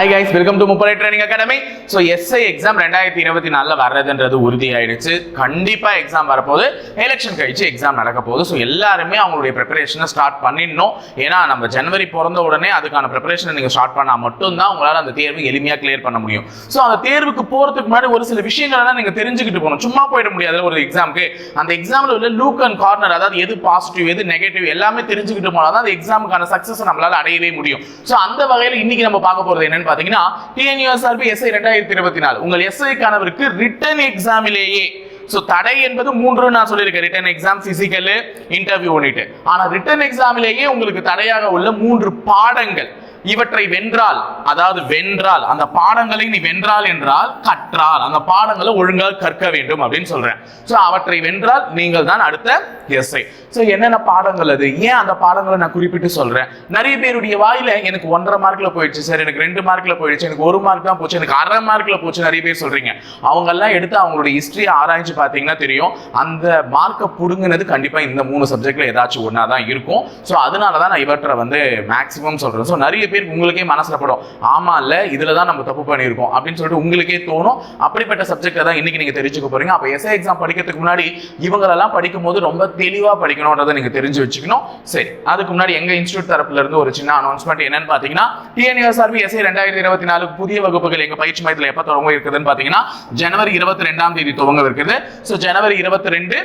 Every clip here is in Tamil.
Hi guys welcome to முப்பரை training academy so SI exam ரெண்டாயிரத்தி இருபத்தி நாலில் வர்றதுன்றது உறுதியாயிடுச்சு. கண்டிப்பாக எக்ஸாம் வரப்போது எலெக்ஷன் கழிச்சு எக்ஸாம் நடக்க போகுது. ஸோ எல்லாருமே அவங்களுடைய ப்ரிப்பரேஷனை ஸ்டார்ட் பண்ணிடணும். ஏன்னா நம்ம ஜனவரி பிறந்த உடனே அதுக்கான ப்ரிப்பரேஷனை நீங்கள் ஸ்டார்ட் பண்ணால் மட்டும்தான் உங்களால் அந்த தேர்வு எளிமையாக கிளியர் பண்ண முடியும். ஸோ அந்த தேர்வுக்கு போகிறதுக்கு முன்னாடி ஒரு சில விஷயங்கள்லாம் நீங்கள் தெரிஞ்சுக்கிட்டு போகணும். சும்மா போயிட முடியாது ஒரு எக்ஸாமுக்கு அந்த எக்ஸாமில் உள்ள லூக் அண்ட் கார்னர் அதாவது எது பாசிட்டிவ் எது நெகட்டிவ் எல்லாமே தெரிஞ்சுக்கிட்டு போனால் தான் அந்த எக்ஸாமுக்கான சக்ஸஸ் நம்மளால் அடையவே முடியும். ஸோ அந்த வகையில் இன்னைக்கு நம்ம பார்க்க போகிறது என்னன்னு பார்த்தீங்கன்னா டிஎன்யூஎஸ்ஆர்பி எஸ்ஐ ரெண்டாயிரத்தி இருபத்தி நாலு. உங்கள் எஸ்ஐ கணவருக்கு ரிட்டன் எக்ஸாமிலேயே ஸோ தடை என்பது மூன்று நான் சொல்லியிருக்கேன். ரிட்டன் எக்ஸாம் பிசிக்கல் இன்டர்வியூ ஒன்னிட்டு ஆனால் ரிட்டன் எக்ஸாமிலேயே உங்களுக்கு தடையாக உள்ள மூன்று பாடங்கள். இவற்றை வென்றால் அதாவது வென்றால் அந்த பாடங்களை நீ வென்றால் என்றால் கற்றால் அந்த பாடங்களை ஒழுங்காக கற்க வேண்டும் அப்படின்னு சொல்றேன். ஸோ அவற்றை வென்றால் நீங்கள் தான் அடுத்த எஸ்ஐ ஸோ என்னென்ன பாடங்கள் அது? ஏன் அந்த பாடங்களை நான் குறிப்பிட்டு சொல்றேன்? நிறைய பேருடைய வாயில எனக்கு ஒன்றரை மார்க்ல போயிடுச்சு சார். எனக்கு ரெண்டு மார்க்ல போயிடுச்சு எனக்கு ஒரு மார்க் தான் போச்சு எனக்கு அரை மார்க்ல போச்சு நிறைய பேர் சொல்றீங்க. அவங்க எல்லாம் எடுத்து அவங்களுடைய ஹிஸ்டரியை ஆராய்ச்சி பார்த்தீங்கன்னா தெரியும் அந்த மார்க்கை புடுங்கினது கண்டிப்பா இந்த மூணு சப்ஜெக்ட்ல ஏதாச்சும் ஒன்றா தான் இருக்கும். ஸோ அதனால தான் நான் இவற்றை வந்து மேக்ஸிமம் சொல்றேன். ஸோ நிறைய பேர் உங்களுக்கே மனசில் படும் ஆமா இல்ல இதுல தான் நம்ம தப்பு பண்ணியிருக்கோம் அப்படின்னு சொல்லிட்டு உங்களுக்கே தோணும். அப்படிப்பட்ட சப்ஜெக்டை தான் இன்னைக்கு நீங்க தெரிஞ்சுக்க போறீங்க. அப்போ எஸ்ஐ எக்ஸாம் படிக்கிறதுக்கு முன்னாடி இவங்களெல்லாம் படிக்கும் போது ரொம்ப தெளிவா படிக்கணும்ன்றதை நீங்க தெரிஞ்சு வச்சுக்கணும். சரி அதுக்கு முன்னாடி எங்க இன்ஸ்டியூட் தரப்புல இருந்து ஒரு சின்ன அனௌன்ஸ்மெண்ட் என்னன்னு பாத்தீங்கன்னா டிஎன்எஸ்ஆர்பி எஸ்ஐ ரெண்டாயிரத்தி இருபத்தி நாலு புதிய வகுப்புகள் எங்க பயிற்சி மையத்தில் எப்போ தொடங்க இருக்குதுன்னு பாத்தீங்கன்னா ஜனவரி இருபத்தி ரெண்டாம் தேதி துவங்க இருக்குது. ஸோ ஜனவரி இருபத்தி ரெண்டு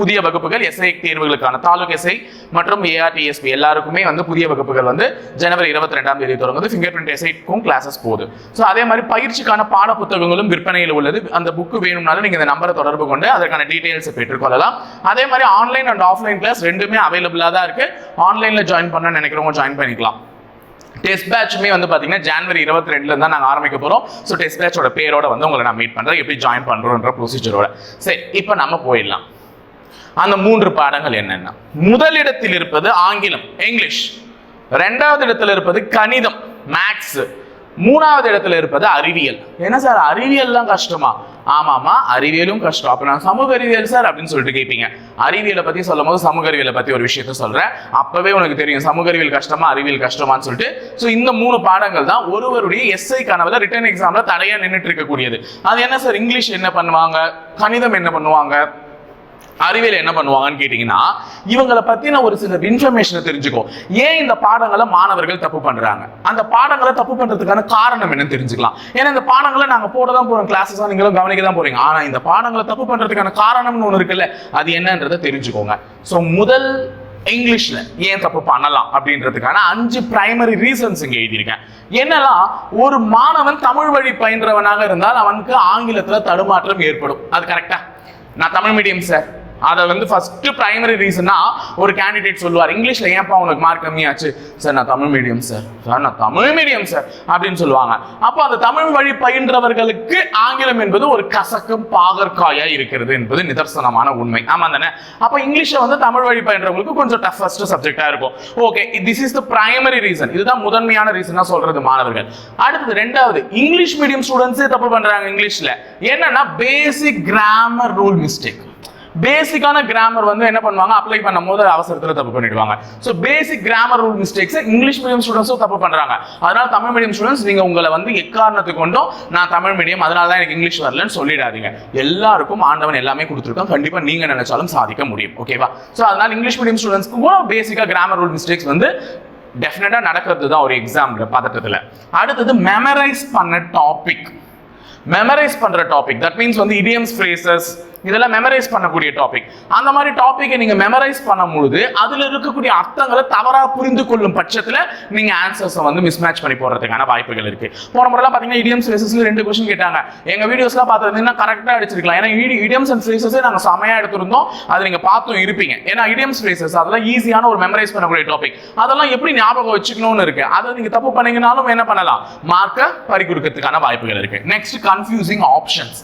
புதிய வகுப்புகள் எஸ்ஐ தேர்வுகளுக்கான தாலுக் எஸ்ஐ மற்றும் ஏஆர்டிஎஸ்பி எல்லாருக்குமே வந்து புதிய வகுப்புகள் வந்து ஜனவரி இருபத்தி ரெண்டாம் தேதி தொடங்குது. ஃபிங்கர் பிரிண்ட் எஸ்ஐக்கும் கிளாஸஸ் போகுது. ஸோ அதே மாதிரி பயிற்சிக்கான பாட புத்தகங்களும் விற்பனையில் உள்ளது. அந்த புக்கு வேணும்னாலும் நீங்கள் இந்த நம்பரை தொடர்பு கொண்டு அதற்கான டீட்டெயில்ஸை பெற்றுக்கொள்ளலாம். அதே மாதிரி ஆன்லைன் அண்ட் ஆஃப்லைன் கிளாஸ் ரெண்டுமே அவைலபிளாக தான் இருக்குது ஆன்லைனில் ஜாயின் பண்ண நினைக்கிறவங்க ஜாயின் பண்ணிக்கலாம். டெஸ்ட் பேட்சுமே வந்து பார்த்தீங்கன்னா ஜனவரி இருபத்தி ரெண்டுல தான் நாங்கள் ஆரம்பிக்க போகிறோம் ஸோ டெஸ்ட் பேட்சோட பேரோட வந்து உங்களை நான் மீட் பண்ணுறேன் எப்படி ஜாயின் பண்ணுறோன்ற ப்ரொசீஜரோட சரி இப்போ நம்ம போயிடலாம். அந்த மூன்று பாடங்கள் என்னென்ன? முதலிடத்தில் இருப்பது ஆங்கிலம் இங்கிலீஷ். ரெண்டாவது இடத்துல இருப்பது கணிதம் மேக்ஸ் மூணாவது இடத்துல இருப்பது அறிவியல். என்ன சார் அறிவியல் தான் கஷ்டமா? ஆமாமா அறிவியலும் கஷ்டம். அப்ப நான் சமூக அறிவியல் சார் அப்படின்னு சொல்லிட்டு கேட்பீங்க அறிவியலை பத்தி சொல்லும் போது சமூக அறிவியலை பத்தி ஒரு விஷயத்த சொல்றேன். அப்பவே உனக்கு தெரியும் சமூக அறிவியல் கஷ்டமா அறிவியல் கஷ்டமான்னு சொல்லிட்டு. ஸோ இந்த மூணு பாடங்கள் தான் ஒருவருடைய எஸ்ஐ கனவுல ரிட்டர்ன் எக்ஸாம்ல தடையா நின்றுட்டு இருக்கக்கூடியது. அது என்ன சார் இங்கிலீஷ் என்ன பண்ணுவாங்க? கணிதம் என்ன பண்ணுவாங்க? அறிவியல் என்ன பண்ணுவாங்கன்னு கேட்டீங்கன்னா இவங்களை பத்தின ஒரு சில இன்ஃபர்மேஷனை தெரிஞ்சுக்கோ. ஏன் இந்த பாடங்களை மாணவர்கள் தப்பு பண்றாங்க? அந்த பாடங்களை தப்பு பண்றதுக்கான காரணம் என்னன்னு தெரிஞ்சுக்கலாம். ஏன்னா இந்த பாடங்களை நாங்க போட தான் போறோம். கிளாஸஸ் நீங்களும் கவனிக்க தான் போறீங்க. ஆனா இந்த பாடங்களை தப்பு பண்றதுக்கான காரணம்னு ஒன்று இருக்குல்ல அது என்னன்றதை தெரிஞ்சுக்கோங்க. ஸோ முதல் இங்கிலீஷ்ல ஏன் தப்பு பண்ணலாம் அப்படின்றதுக்கான அஞ்சு பிரைமரி ரீசன்ஸ் இங்க எழுதியிருக்கேன். என்னெல்லாம்? ஒரு மாணவன் தமிழ் வழி பயின்றவனாக இருந்தால் அவனுக்கு ஆங்கிலத்துல தடுமாற்றம் ஏற்படும். அது கரெக்டா நான் தமிழ் மீடியம் சார் அதை வந்து ஃபர்ஸ்ட் பிரைமரி ரீசனா ஒரு கேண்டிடேட் சொல்லுவார் இங்கிலீஷ்ல ஏன்ப்பா உனக்கு மார்க் கம்மியாச்சு? சார் நான் தமிழ் மீடியம் சார் சார் நான் தமிழ் மீடியம் சார் அப்படின்னு சொல்லுவாங்க. அப்போ அந்த தமிழ் வழி பயின்றவர்களுக்கு ஆங்கிலம் என்பது ஒரு கசக்கும் பாகற்காயா இருக்கிறது என்பது நிதர்சனமான உண்மை. ஆமா தானே? அப்போ இங்கிலீஷ்ல வந்து தமிழ் வழி பயின்றவங்களுக்கு கொஞ்சம் டஃபஸ்ட் சப்ஜெக்டா இருக்கும். Okay this is the primary reason இதுதான் முதன்மையான ரீசனா சொல்றது மாணவர்கள். அடுத்தது ரெண்டாவது இங்கிலீஷ் மீடியம் ஸ்டூடெண்ட்ஸே தப்பு பண்றாங்க இங்கிலீஷ்ல என்னன்னா பேசிக் கிராமர் ரூல் மிஸ்டேக் பேசிக்கான கிராமர் வந்து என்ன பண்ணுவாங்க? அப்ளை பண்ணும்போது அவசரத்தில் தப்பு பண்ணிடுவாங்க. So basic grammar rule mistakes English medium ஸ்டூடெண்ட்ஸும் தப்பு பண்றாங்க. அதனால தமிழ் மீடியம் ஸ்டூடெண்ட்ஸ் நீங்க உங்களை வந்து எக்காரணத்துக்கு கொண்டும் நான் தமிழ் மீடியம் அதனால தான் எனக்கு இங்கிலீஷ் வரலன்னு சொல்லிடாதீங்க. எல்லாருக்கும் ஆண்டவன் எல்லாமே கொடுத்துருக்கோம் கண்டிப்பா நீங்க நினைச்சாலும் சாதிக்க முடியும். ஓகேவா ஸோ அதனால இங்கிலீஷ் மீடியம் ஸ்டூடெண்ட்ஸ்க்கு கூட பேசிக்கா கிராமர் ரூல் மிஸ்டேக்ஸ் வந்து டெஃபினட்டா நடக்கிறது தான் ஒரு எக்ஸாம்ல பதட்டத்துல. அடுத்தது மெமரைஸ் பண்ண டாபிக் மெமரைஸ் பண்ற டாபிக் தட் மீன்ஸ் வந்து இடியம்ஸ் ஃப்ரேசஸ் இதெல்லாம் மெமரைஸ் பண்ணக்கூடிய டாபிக் அந்த மாதிரி டாப்பிக்கை நீங்கள் மெமரைஸ் பண்ணும்பொழுது அதில் இருக்கக்கூடிய அர்த்தங்களை தவறாக புரிந்து கொள்ளும் பட்சத்தில் நீங்கள் ஆன்சர்ஸை வந்து மிஸ்மேட்ச் பண்ணி போடுறதுக்கான வாய்ப்புகள் இருக்கு. போன முறையெல்லாம் பார்த்தீங்கன்னா இடியம்ஸ் ஃப்ரேசஸ்ல ரெண்டு கொஸ்டின் கேட்டாங்க. எங்கள் வீடியோஸ்லாம் பார்த்துருந்தீங்கன்னா கரெக்டாக அடிச்சிருக்கலாம். ஏன்னா இடியம்ஸ் அண்ட் ஃப்ரேசஸே நாங்கள் செமையாக எடுத்திருந்தோம். அது நீங்கள் பார்த்தும் இருப்பீங்க. ஏன்னா இடியம்ஸ் ஃப்ரேசஸ் அதெல்லாம் ஈஸியான ஒரு மெமரைஸ் பண்ணக்கூடிய டாபிக் அதெல்லாம் எப்படி ஞாபகம் வச்சுக்கணும்னு இருக்கு. அதை நீங்கள் தப்பு பண்ணீங்கனாலும் என்ன பண்ணலாம்? மார்க்கை பறி கொடுக்கறதுக்கான வாய்ப்புகள் இருக்கு. நெக்ஸ்ட் கன்ஃபியூசிங் ஆப்ஷன்ஸ்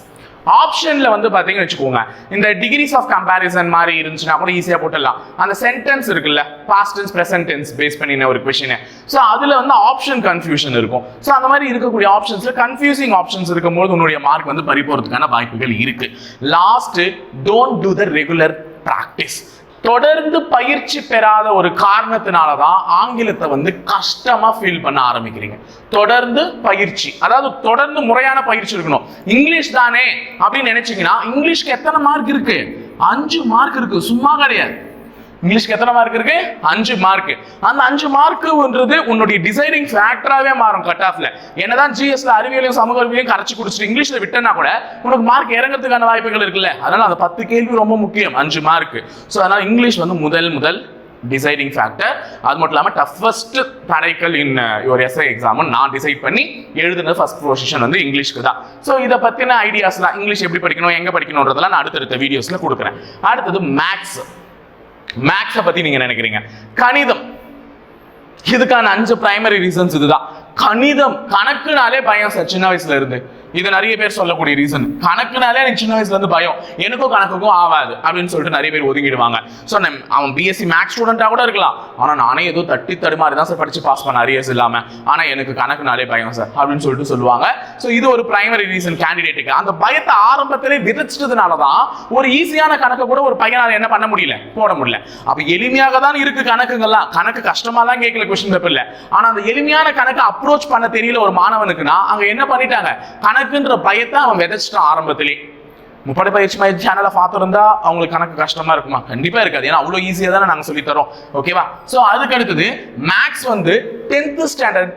ஆப்ஷனில் வந்து பார்த்தீங்கன்னு வச்சுக்கோங்க. இந்த டிகிரிஸ் ஆஃப் கம்பேரிசன் மாதிரி இருந்துச்சுன்னா கூட ஈஸியாக போட்டுடலாம். அந்த சென்டென்ஸ் இருக்குல்ல past tense present tense base பண்ணின ஒரு கொஷினு ஸோ அதில் வந்து ஆப்ஷன் கன்ஃபியூஷன் இருக்கும். ஸோ அந்த மாதிரி இருக்கக்கூடிய ஆப்ஷன்ஸில் கன்ஃபியூசிங் ஆப்ஷன்ஸ் இருக்கும்போது உன்னுடைய மார்க் வந்து பறி போகிறதுக்கான வாய்ப்புகள் இருக்கு. Last don't do the regular practice தொடர்ந்து பயிற்சி பெறாத ஒரு காரணத்தினால தான் ஆங்கிலத்தை வந்து கஷ்டமா ஃபீல் பண்ண ஆரம்பிக்கிறீங்க. தொடர்ந்து பயிற்சி அதாவது தொடர்ந்து முறையான பயிற்சி இருக்கணும் இங்கிலீஷ் தானே அப்படின்னு நினைச்சீங்கன்னா இங்கிலீஷ்க்கு எத்தனை மார்க் இருக்கு? அஞ்சு மார்க் இருக்கு. சும்மா கிடையாது. இங்கிலீஷ்க்கு எத்தனை மார்க் இருக்கு? அஞ்சு மார்க் அந்த அஞ்சு மார்க்குன்றது உன்னுடைய டிசைனிங் ஃபேக்டராகவே மாறும் கட் ஆஃப்ல என்னதான் ஜிஎஸ்ல அறிவியலையும் சமூக அறிவியலையும் கரைச்சி குடிச்சிட்டு இங்கிலீஷ்ல விட்டனா கூட உனக்கு மார்க் இறங்கிறதுக்கான வாய்ப்புகள் இருக்குல்ல. அதனால அந்த பத்து கேள்வி ரொம்ப முக்கியம் அஞ்சு மார்க் ஸோ அதனால இங்கிலீஷ் வந்து முதல் முதல் டிசைடிங் ஃபேக்டர் அது மட்டும் இல்லாமல் டஃபஸ்ட் தடைக்கல் இன் யுவர் எஸ்ஐ எக்ஸாம் நான் டிசைட் பண்ணி எழுதுனது ஃபஸ்ட் பொசிஷன் வந்து இங்கிலீஷ்க்கு தான். ஸோ இதை பற்றின ஐடியாஸ்லாம் இங்கிலீஷ் எப்படி படிக்கணும் எங்கே படிக்கணுன்றதெல்லாம் நான் அடுத்தடுத்த வீடியோஸில் கொடுக்குறேன். அடுத்தது மேக்ஸ் மேக்ஸை பத்தி நீங்க நினைக்கிறீங்க. கணிதம். இதுக்கான அஞ்சு பிரைமரி ரீசன்ஸ் இதுதான். கணிதம். கணக்குனாலே பயம் சார் சின்ன வயசுல இருந்து. இது நிறைய பேர் சொல்லக்கூடிய ரீசன் கணக்குனாலே எனக்கு சின்ன வயசுல இருந்து பயம். எனக்கும் கணக்குக்கும் ஆகாது அப்படின்னு சொல்லிட்டு நிறைய பேர் ஒதுங்கிடுவாங்க. ஸோ அவன் பிஎஸ்சி மேக்ஸ் ஸ்டூடெண்டா கூட இருக்கலாம். ஆனா நானே ஏதோ தட்டி தடுமாறி தான் சார் படிச்சு பாஸ் பண்ண அரியர்ஸ் இல்லாம. ஆனா எனக்கு கணக்குனாலே பயம் சார் அப்படின்னு சொல்லிட்டு சொல்லுவாங்க. ஸோ இது ஒரு பிரைமரி ரீசன் கேண்டிடேட்டுக்கு அந்த பயத்தை ஆரம்பத்திலே விதைச்சிட்டதுனால தான் ஒரு ஈஸியான கணக்கு கூட ஒரு பையனால என்ன பண்ண முடியல? போட முடியல. அப்ப எளிமையாக தான் இருக்கு கணக்குங்கள்லாம் கணக்கு கஷ்டமா தான் கேட்கல கொஸ்டின் பேப்பர்ல ஆனா அந்த எளிமையான கணக்கு அப்ரோச் பண்ண தெரியல ஒரு மாணவனுக்குன்னா அங்க என்ன பண்ணிட்டாங்க? கணக்கு கணக்குன்ற பயத்தை அவன் விதைச்சிட்டான் ஆரம்பத்திலே. முப்படை பயிற்சி மைய சேனலை பார்த்துருந்தா அவங்களுக்கு கணக்கு கஷ்டமா இருக்குமா? கண்டிப்பா இருக்காது. ஏன்னா அவ்வளோ ஈஸியா தானே நாங்க சொல்லி தரோம். ஓகேவா சோ அதுக்கு அடுத்தது மேக்ஸ் வந்து டென்த் ஸ்டாண்டர்ட்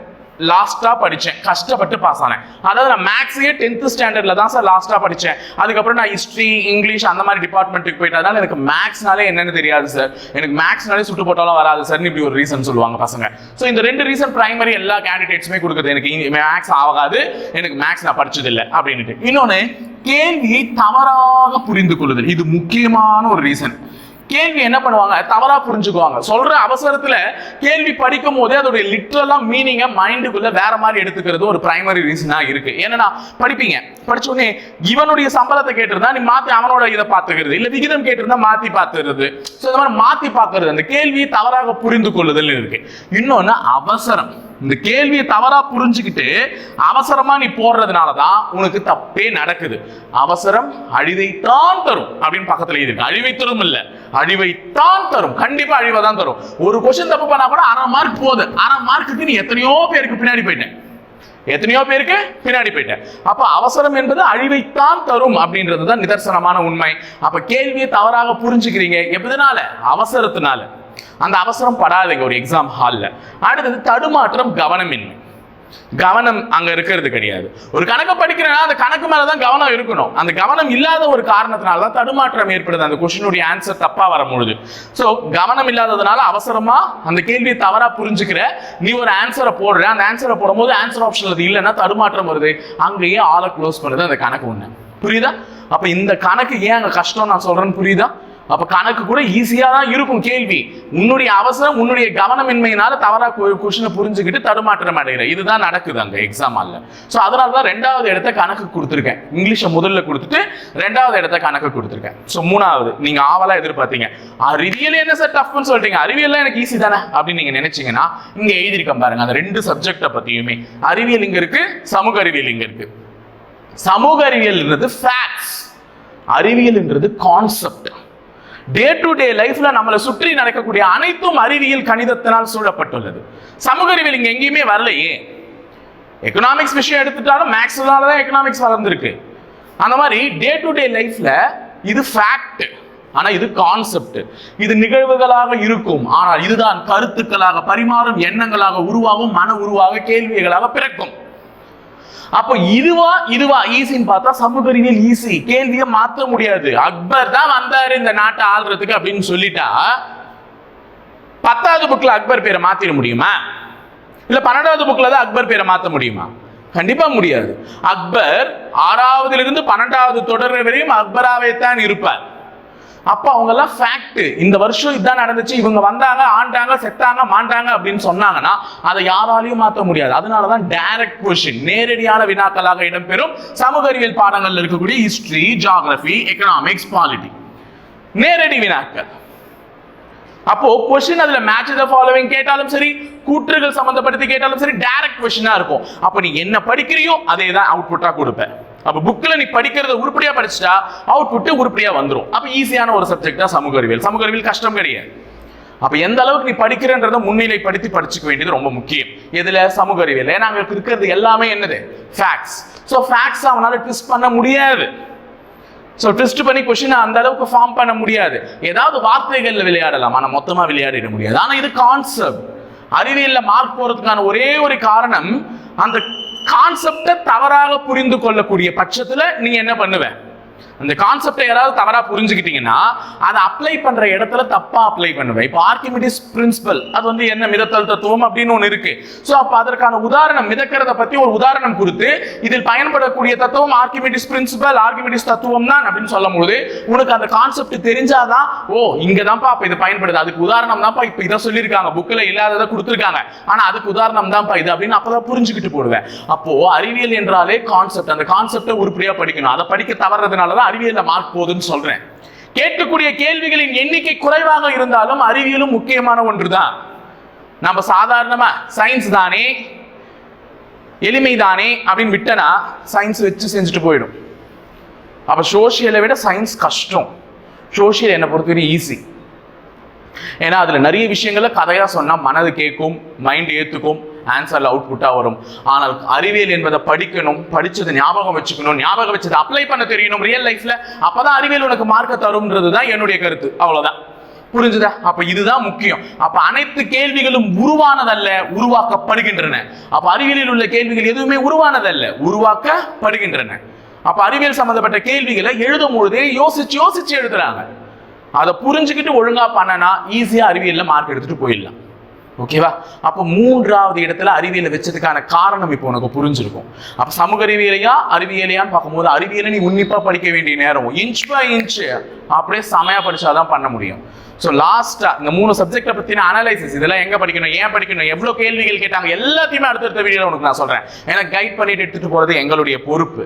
லாஸ்டா படிச்சேன். கஷ்டப்பட்டு பாஸ் ஆனேன். அதாவது நான் மேக்ஸையே டென்த் ஸ்டாண்டர்ட்ல தான் சார் லாஸ்டா படிச்சேன். அதுக்கப்புறம் நான் ஹிஸ்ட்ரி இங்கிலீஷ் அந்த மாதிரி டிபார்ட்மெண்ட்டுக்கு போயிட்டதுனால எனக்கு மேக்ஸ்னாலே என்னன்னு தெரியாது சார் எனக்கு மேக்ஸ்னாலே சுட்டு போட்டாலும் வராது சார் இப்படி ஒரு ரீசன் சொல்லுவாங்க பசங்க. ஸோ இந்த ரெண்டு ரீசன் பிரைமரி எல்லா கேண்டிடேட்ஸுமே கொடுக்குது. எனக்கு மேக்ஸ் ஆகாது. எனக்கு மேக்ஸ் நான் படிச்சது இல்லை அப்படின்ட்டு இன்னொன்னு கேள்வியை தவறாக புரிந்து கொள்ளுதல். இது முக்கியமான ஒரு ரீசன் கேள்வி என்ன பண்ணுவாங்க? தவறா புரிஞ்சுக்குவாங்க. சொல்ற அவசரத்துல கேள்வி படிக்கும் போதே அதோடைய லிட்ரலா மீனிங்க மைண்டுக்குள்ள வேற மாதிரி எடுத்துக்கிறது ஒரு பிரைமரி ரீசனா இருக்கு. ஏன்னா படிப்பீங்க. படிச்ச உடனே இவனுடைய சம்பளத்தை கேட்டிருந்தா நீ மாத்தி அவனோட இதை பாத்துக்கிறது இல்ல விகிதம் கேட்டிருந்தா மாத்தி பாத்துறது ஸோ இந்த மாதிரி மாத்தி பார்க்கறது. அந்த கேள்வியை தவறாக புரிந்து கொள்ளுதல் இருக்கு. இன்னொன்னு அவசரம். இந்த கேள்வியை தவறா புரிஞ்சுக்கிட்டு அவசரமா நீ போடுறதுனால தான் உனக்கு தப்பே நடக்குது. அவசரம் அழிவைத்தான் தரும் அப்படின்னு பக்கத்துல இருக்கு அழிவை தரும் இல்ல அழிவைத்தான் தரும். கண்டிப்பா அழிவை தான் தரும். ஒரு கொஸ்டின் தப்பு பண்ணா கூட அரை மார்க் போகுது அரை மார்க்குக்கு நீ எத்தனையோ பேருக்கு பின்னாடி போயிட்டேன் எத்தனையோ பேருக்கு பின்னாடி போயிட்டேன் அப்ப அவசரம் என்பது அழிவைத்தான் தரும் அப்படின்றது தான் நிதர்சனமான உண்மை. அப்ப கேள்வியை தவறாக புரிஞ்சுக்கிறீங்க. எப்படினால? அவசரத்தினால. அந்த அவசரம் படாதீங்க ஒரு எக்ஸாம் ஹால்ல அடுத்தது தடுமாற்றம் கவனமின்மை. கவனம் அங்க இருக்கிறது கிடையாது. ஒரு கணக்கு படிக்கிறேன்னா அந்த கணக்கு மேலதான் கவனம் இருக்கணும். அந்த கவனம் இல்லாத ஒரு காரணத்தினால தான் தடுமாற்றம் ஏற்படுது. அந்த கொஸ்டினுடைய ஆன்சர் தப்பா வரும்பொழுது. சோ கவனம் இல்லாததுனால அவசரமா அந்த கேள்வியை தவறா புரிஞ்சுக்கிற நீ ஒரு ஆன்சரை போடுற. அந்த ஆன்சரை போடும்போது ஆன்சர் ஆப்ஷன் அது இல்லைன்னா தடுமாற்றம் வருது. அங்கேயே ஆளை க்ளோஸ் பண்ணுது. அந்த கணக்கு ஒண்ணு. புரியுதா? அப்ப இந்த கணக்கு ஏன் அங்க கஷ்டம் நான் சொல்றேன்னு புரியுதா? அப்ப கணக்கு கூட ஈஸியா தான் இருக்கும் கேள்வி. உன்னுடைய அவசரம் உன்னுடைய கவனமின்மையினால தவறா கொஷினை புரிஞ்சுக்கிட்டு தடுமாற்றம் அடைகிற இதுதான் நடக்குது அங்க எக்ஸாம் ஆல்ல சோ அதனால தான் ரெண்டாவது இடத்த கணக்கு கொடுத்துருக்கேன். இங்கிலீஷை முதல்ல கொடுத்துட்டு ரெண்டாவது இடத்த கணக்கு கொடுத்துருக்கேன். சோ மூணாவது நீங்க ஆவலா எதிர்பார்த்தீங்க. அறிவியல் என்ன சார் டஃப்னு சொல்றீங்க? அறிவியல்லாம் எனக்கு ஈஸி தானே? அப்படின்னு நீங்க நினைச்சீங்கன்னா இங்க எழுதியிருக்கேன் பாருங்க அந்த ரெண்டு சப்ஜெக்டை பத்தியுமே. அறிவியல் இங்க இருக்கு சமூக அறிவியல் இங்க இருக்கு. சமூக அறிவியல்ன்றது ஃபேக்ட்ஸ் அறிவியல்ன்றது கான்செப்ட் டே டு டே லைஃப்ல நம்மளை சுற்றி நடக்கக்கூடிய அனைத்தும் அறிவியல் கணிதத்தினால் சூழப்பட்டுள்ளது. சமூக அறிவியல் இங்க எங்கேயுமே வரலையே. எக்கனாமிக்ஸ் விஷயம் எடுத்துட்டாலும் மேக்ஸ்னால தான் எக்கனாமிக்ஸ் வளர்ந்துருக்கு. அந்த மாதிரி டே டு டே லைஃப்ல இது ஃபேக்ட் ஆனா இது கான்செப்ட் இது நிகழ்வுகளாக இருக்கும். ஆனால் இதுதான் கருத்துக்களாக பரிமாறும் எண்ணங்களாக உருவாகும் மன உருவாக கேள்விகளாக பிறக்கும். அப்போ இதுவா இதுவா ஈஸின்னு பார்த்தா சமூக அறிவியல் ஈஸி கேள்வியை மாத்த முடியாது. அக்பர் தான் வந்தாரு இந்த நாட்டை ஆள்றதுக்கு அப்படின்னு சொல்லிட்டா பத்தாவது புக்ல அக்பர் பேரை மாத்திட முடியுமா? இல்ல பன்னெண்டாவது புக்ல தான் அக்பர் பேரை மாத்த முடியுமா? கண்டிப்பா முடியாது. அக்பர் ஆறாவதுல இருந்து பன்னெண்டாவது தொடர் வரையும் அக்பராவே தான் இருப்பார். அப்போ அவங்கெல்லாம் ஃபேக்ட் இந்த வருஷம் இதான் நடந்துச்சு இவங்க வந்தாங்க ஆண்டாங்க செத்தாங்க மாண்டாங்க அப்படின்னு சொன்னாங்கன்னா அதை யாராலையும் மாற்ற முடியாது. அதனால தான் டைரக்ட் கொஷின் நேரடியான வினாக்களாக இடம்பெறும் சமூக அறிவியல் பாடங்களில் இருக்கக்கூடிய ஹிஸ்டரி ஜியாகிரபி எக்கனாமிக்ஸ் பாலிட்டி நேரடி வினாக்கள். அப்போ கொஸ்டின் அதுல மேட்ச் த ஃபாலோவிங் கேட்டாலும் சரி கூற்றுகள் சம்பந்தப்படுத்தி கேட்டாலும் சரி டைரக்ட் கொஸ்டினா இருக்கும். அப்போ நீ என்ன படிக்கிறியோ அதே தான் அவுட்புட்டா கொடுப்பேன் அப்போ புக்கில் நீ படிக்கிறத உருப்படியாக படிச்சுட்டா அவுட்புட்டு உருப்படியாக வந்துடும் அப்போ ஈஸியான ஒரு சப்ஜெக்ட் தான் சமூக அறிவியல். சமூக அறிவியல் கஷ்டம் கிடையாது. அப்போ எந்த அளவுக்கு நீ படிக்கிறன்றத முன்னிலைப்படுத்தி படிச்சுக்க வேண்டியது ரொம்ப முக்கியம். எதில்? சமூக அறிவியல் ஏன்னா அங்கே இருக்கிறது எல்லாமே என்னது? ஃபேக்ட்ஸ் ஸோ ஃபேக்ட்ஸ் அவனால் ட்விஸ்ட் பண்ண முடியாது. ஸோ ட்விஸ்ட் பண்ணி கொஷினை அந்த அளவுக்கு ஃபார்ம் பண்ண முடியாது. ஏதாவது வார்த்தைகளில் விளையாடலாம். ஆனால் மொத்தமாக விளையாடிட முடியாது. ஆனால் இது கான்செப்ட் அறிவியலில் மார்க் போகிறதுக்கான ஒரே ஒரு காரணம் அந்த கான்செப்டை தவறாக புரிந்து கொள்ளக்கூடிய பட்சத்துல நீ என்ன பண்ணுவ? அந்த கான்செப்டை யாராவது தவறாக புரிஞ்சுக்கிட்டீங்கன்னா அதை அப்ளை பண்ணுற இடத்துல தப்பாக அப்ளை பண்ணுவேன் இப்போ ஆர்கிமிடிஸ் பிரின்சிபல் அது வந்து என்ன? மிதத்தல் தத்துவம் அப்படின்னு ஒன்று இருக்கு. ஸோ அப்போ அதற்கான உதாரணம் மிதக்கிறத பற்றி ஒரு உதாரணம் கொடுத்து இதில் பயன்படக்கூடிய தத்துவம் ஆர்கிமிடிஸ் பிரின்சிபல் ஆர்கிமிடிஸ் தத்துவம் தான் அப்படின்னு சொல்லும் போது உனக்கு அந்த கான்செப்ட் தெரிஞ்சாதான் ஓ இங்கே தான்ப்பா அப்போ இது பயன்படுது. அதுக்கு உதாரணம் தான்ப்பா இப்போ இதை சொல்லியிருக்காங்க. புக்கில் இல்லாததை கொடுத்துருக்காங்க. ஆனால் அதுக்கு உதாரணம் தான்ப்பா இது அப்படின்னு அப்பதான் புரிஞ்சுக்கிட்டு போடுவேன். அப்போ அறிவியல் என்றாலே கான்செப்ட் அந்த கான்செப்டை உருப்படியாக படிக்கணும். அதை படிக்க தவறதுனால தான் அறிவியல்ல மார்க் போகுதுன்னு சொல்றேன். கேட்கக்கூடிய கேள்விகளின் எண்ணிக்கை குறைவாக இருந்தாலும் அறிவியலும் முக்கியமான ஒன்று தான் நம்ம சாதாரணமா சயின்ஸ் தானே எளிமை தானே அப்படின்னு விட்டனா சயின்ஸ் வச்சு செஞ்சுட்டு போயிடும். அப்ப சோஷியலை விட சயின்ஸ் கஷ்டம். சோஷியல் என்னை பொறுத்தவரைக்கும் ஈஸி ஏன்னா அதுல நிறைய விஷயங்களை கதையா சொன்னா மனது கேட்கும் மைண்ட் ஏத்துக்கும் ஆன்சர்ல அவுட்புட்டாக வரும். ஆனால் அறிவியல் என்பதை படிக்கணும் படித்ததை ஞாபகம் வச்சுக்கணும் ஞாபகம் வச்சதை அப்ளை பண்ண தெரியணும் ரியல் லைஃப்பில் அப்போ தான் அறிவியல் உனக்கு மார்க்க தரும்ன்றது தான் என்னுடைய கருத்து. அவ்வளோதான் புரிஞ்சுதா? அப்ப இதுதான் முக்கியம். அப்ப அனைத்து கேள்விகளும் உருவானதல்ல உருவாக்கப்படுகின்றன. அப்ப அறிவியலில் உள்ள கேள்விகள் எதுவுமே உருவானதல்ல உருவாக்கப்படுகின்றன. அப்ப அறிவியல் சம்பந்தப்பட்ட கேள்விகளை எழுதும் பொழுதே யோசிச்சு யோசிச்சு எழுதுறாங்க. அதை புரிஞ்சுக்கிட்டு ஒழுங்கா பண்ணனா ஈஸியா அறிவியல்ல மார்க் எடுத்துட்டு போயிடலாம். ஓகேவா அப்போ மூன்றாவது இடத்துல அறிவியலை வச்சதுக்கான காரணம் இப்போ உனக்கு புரிஞ்சிருக்கும். அப்ப சமூக அறிவியலையா? அறிவியலையான்னு பார்க்கும்போது அறிவியலை நீ உன்னிப்பா படிக்க வேண்டிய நேரம். இன்ச் பை இன்ச் அப்படியே செமையா படிச்சாதான் பண்ண முடியும். ஸோ லாஸ்டா இந்த மூணு சப்ஜெக்டை பத்தின அனலைசிஸ் இதெல்லாம் எங்க படிக்கணும் ஏன் படிக்கணும் எவ்வளவு கேள்விகள் கேட்டாங்க எல்லாத்தையுமே அடுத்தடுத்த வீடியோவில் உனக்கு நான் சொல்றேன். ஏன்னா கைட் பண்ணிட்டு எடுத்துட்டு போறது எங்களுடைய பொறுப்பு.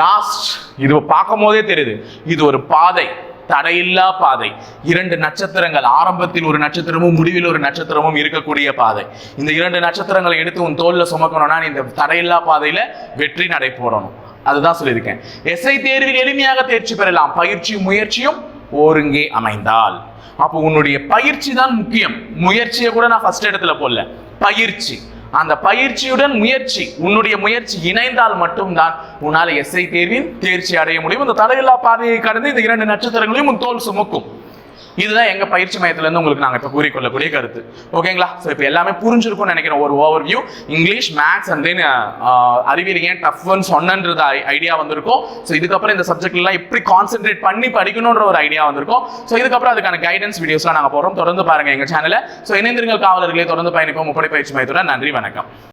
லாஸ்ட் இது பார்க்கும் போதே தெரியுது. இது ஒரு பாதை. தடையில்லா பாதை. இரண்டு நட்சத்திரங்கள் ஆரம்பத்தில் ஒரு நட்சத்திரமும் முடிவில் ஒரு நட்சத்திரமும் இருக்கக்கூடிய பாதை. இந்த இரண்டு நட்சத்திரங்களை எடுத்து உன் தோல்ல சுமக்கணும்னா இந்த தடையில்லா பாதையில வெற்றி நடை போடணும். அதுதான் சொல்லியிருக்கேன். எஸ்ஐ தேர்வில் எளிமையாக தேர்ச்சி பெறலாம். பயிற்சியும் முயற்சியும் ஒருங்கே அமைந்தால். அப்போ உன்னுடைய பயிற்சி தான் முக்கியம். முயற்சியை கூட நான் ஃபர்ஸ்ட் இடத்துல போடல. பயிற்சி. அந்த பயிற்சியுடன் முயற்சி உன்னுடைய முயற்சி இணைந்தால் மட்டும்தான் உன்னால் எஸ்ஐ தேர்வின் தேர்ச்சி அடைய முடியும். இந்த தலையில்லா பாதையை கடந்து இந்த இரண்டு நட்சத்திரங்களையும் உன் தோல் சுமக்கும். இதுதான் எங்க பயிற்சி மையத்துல இருந்து உங்களுக்கு நாங்க இப்ப கூறிக்கொள்ளக்கூடிய கருத்து. ஓகேங்களா? ஸோ இப்போ எல்லாமே புரிஞ்சிருக்கும்னு நினைக்கிறேன் ஒரு overview English maths and then அறிவியல் ஏன் டஃப்னு சொன்னன்றது ஐடியா வந்திருக்கும். ஸோ இதுக்கப்புறம் இந்த சப்ஜெக்ட் எல்லாம் எப்படி கான்சென்ட்ரேட் பண்ணி படிக்கணுன்ற ஒரு ஐடியா வந்திருக்கும். ஸோ இதுக்கப்புறம் அதுக்கான கைடன்ஸ் வீடியோஸ்லாம் நாங்க போறோம் தொடர்ந்து பாருங்க எங்க சேனலை ஸோ இணைந்திருங்கள் காவலர்களே தொடர்ந்து பயணிப்போம். முப்படை பயிற்சி மையத்துடன் நன்றி வணக்கம்.